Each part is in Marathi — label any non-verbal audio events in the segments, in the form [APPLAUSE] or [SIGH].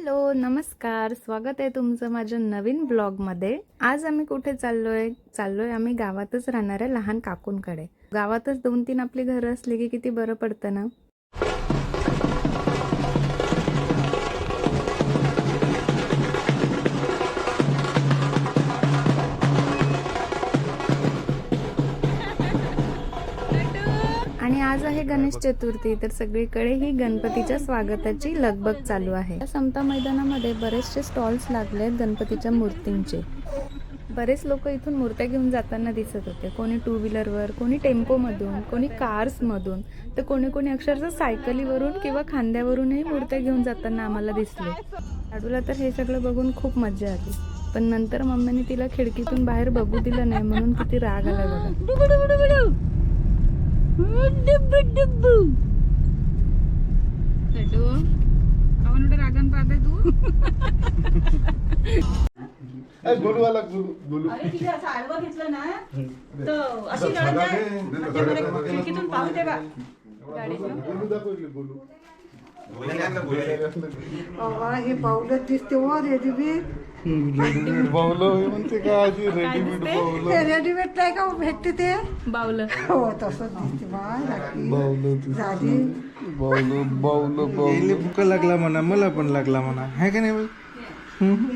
हॅलो नमस्कार. स्वागत आहे तुमचं माझ्या नवीन ब्लॉगमध्ये. आज आम्ही कुठे चाललोय? चाललोय आम्ही गावातच राहणाऱ्या लहान काकूंकडे. गावातच दोन तीन आपली घरं असली की किती बरं पडतं ना? आज आहे गणेश चतुर्थी तर सगळीकडे ही गणपतीच्या स्वागताची लगबग चालू आहे. समता मैदानामध्ये बरेचसे स्टॉल्स लागले आहेत गणपतीच्या मूर्तींचे. बरेच लोक इथून मूर्त्या घेऊन जाताना दिसत होते. कोणी टू व्हीलरवर कोणी टेम्पोमधून कोणी कार्समधून तर कोणी कोणी अक्षरशः सायकलीवरून किंवा खांद्यावरूनही मूर्त्या घेऊन जाताना आम्हाला दिसले. लाडूला तर हे सगळं बघून खूप मजा आली. पण नंतर मम्मीने तिला खिडकीतून बाहेर बघू दिलं नाही म्हणून किती राग आला बघा. लड्डू काऊन एवढं रागान पाहते तू? ए, गोलूवाला गोलू. गोलू. अरे असं आडवं घेतलं ना तर अशी रडत जाय म्हणजे मला खिडकीतून पाहू दे बा. गोलू गोलू. हे पावलं दिसते व रेडीमेड रेडीमेड बावलं म्हणते का आजी? रेडीमेड बावलं हे रेडीमेड नाही का भेटते ते? बावलं. हो तसंच दिसते बा राखी. बावलं. झाली. बावलं बावलं यायले बावलं भूक लागला म्हणा मला पण लागला म्हणा. आहे का नाही बाई? हम्म?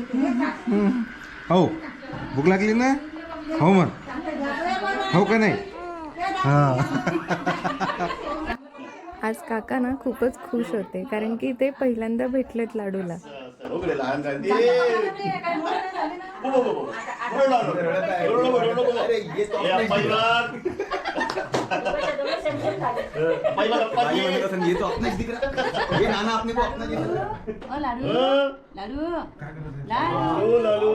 हम्म. हो भूक लागली ना? हो मग हो का नाही? हा. आज काका ना खूपच खुश होते कारण की ते पहिल्यांदा भेटलेत लाडूला. अ, लाडू लाडू लाडू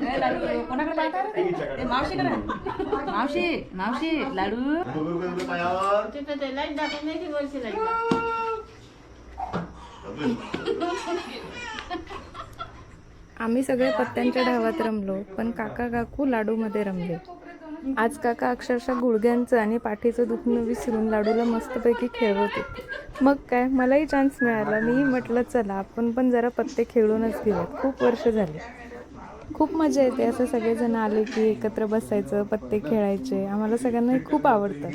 ए, लाडू कोणाकडे पाहता ते? ते मावशीकडे मावशी मावशी लाडू आम्ही सगळे पत्त्यांच्या ढावात रमलो पण काका काकू लाडूमध्ये रमले. आज काका अक्षरशः गुडघ्यांचं आणि पाठीचं दुखणं विसरून लाडूला मस्तपैकी खेळवत होते. मग काय मलाही चान्स मिळाला. मी म्हटलं चला आपण पण जरा पत्ते खेळूनच घेऊयात. खूप वर्ष झाले. खूप मजा येते. असं सगळेजण आले की एकत्र बसायचं पत्ते खेळायचे. आम्हाला सगळ्यांना खूप आवडतं.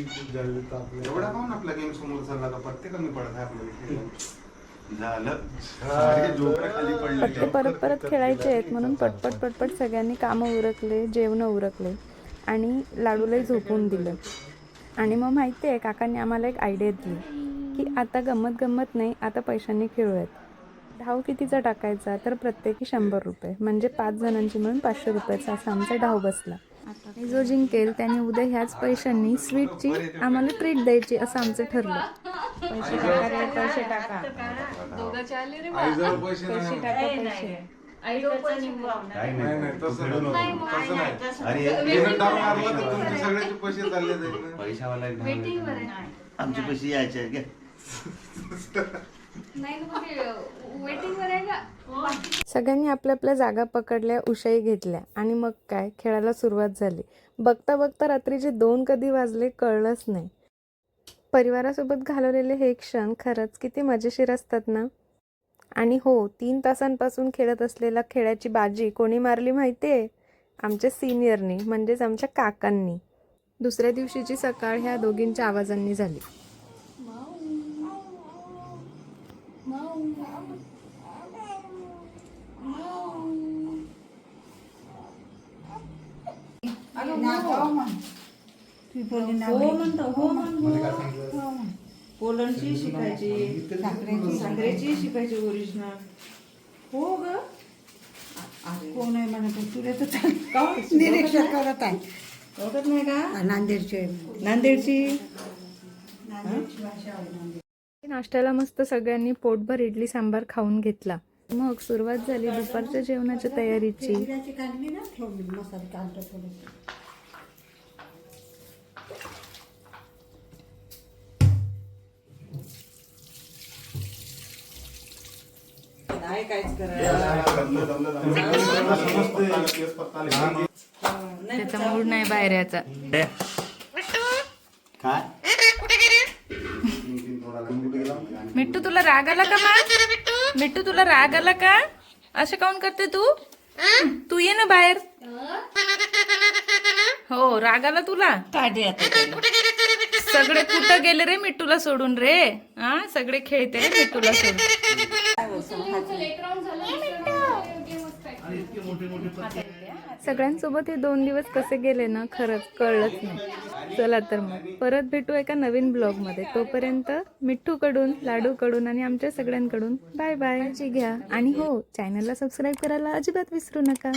एवढा काऊन आपला गेम समोर चालला का पत्ते कमी पडत आहे आपल्याला पत्ते परत परत खेळायचे आहेत म्हणून पटपट पटपट सगळ्यांनी कामं उरकले जेवणं उरकले आणि लाडूलाही झोपून दिलं. आणि मग माहिती आहे काकांनी आम्हाला एक आयडिया दिली की आता गंमत गंमत नाही आता पैशांनी खेळूयात. ढाव कितीचा टाकायचा? तर प्रत्येकी शंभर रुपये. म्हणजे पाच जणांची मिळून पाचशे रुपयाचा असा आमचा ढाव बसला. आणि जो जिंकेल त्याने उद्या ह्याच पैशांनी स्वीटची आम्हाला ट्रीट द्यायची असं आमचं ठरलं. पैसे टाका रे पैसे टाका. पैसे पैसे. पैशावाला आमचे पैसे यायचे [LAUGHS] सगळ्यांनी आपल्या आपल्या जागा पकडल्या उशाई घेतल्या. आणि मग काय? खेळायला सुरुवात झाली. बघता बघता रात्रीचे दोन कधी वाजले कळलंच नाही. परिवारासोबत घालवलेले हे क्षण खरंच किती मजेशीर असतात ना? आणि हो तीन तासांपासून खेळत असलेला खेळाची बाजी कोणी मारली माहिती आहे आमच्या सिनियरनी म्हणजेच आमच्या काकांनी. दुसऱ्या दिवशीची सकाळ ह्या दोघींच्या आवाजांनी झाली. हो म्हणतो हो पोलंडची शिकायची सांगरेची शिकायची ओरिजिनल हो ग. कोण आहे म्हणत तुला तर निरीक्षण करत आहे. ओळखत नाही का? नांदेडचे. नांदेडची. नाश्त्याला मस्त सगळ्यांनी पोटभर इडली सांबार खाऊन घेतला. मग सुरुवात झाली दुपारच्या जेवणाच्या तयारीची. नाही काहीच करायला त्याचा मूड नाही बाहेर याचा काय? थोडा गंभीर गेला? मिट्टू तुला राग आला का मग? मिट्टू तुला राग आला का? असं काऊन करते तू? तू ये ना बाहेर. हो राग आला तुला. सगळे कुठं गेले रे मिट्टूला सोडून रे? हा सगळे खेळते रे मिट्टूला सोडून. सगळ्यांसोबत हे दोन दिवस कसे गेले ना खरंच कळलंच नाही. चला तर मग परत भेटू एका नवीन ब्लॉगमध्ये. तोपर्यंत मिठ्ठूकडून लाडूकडून आणि आमच्या सगळ्यांकडून बाय बाय घ्या. आणि हो चॅनलला सबस्क्राईब करायला अजिबात विसरू नका.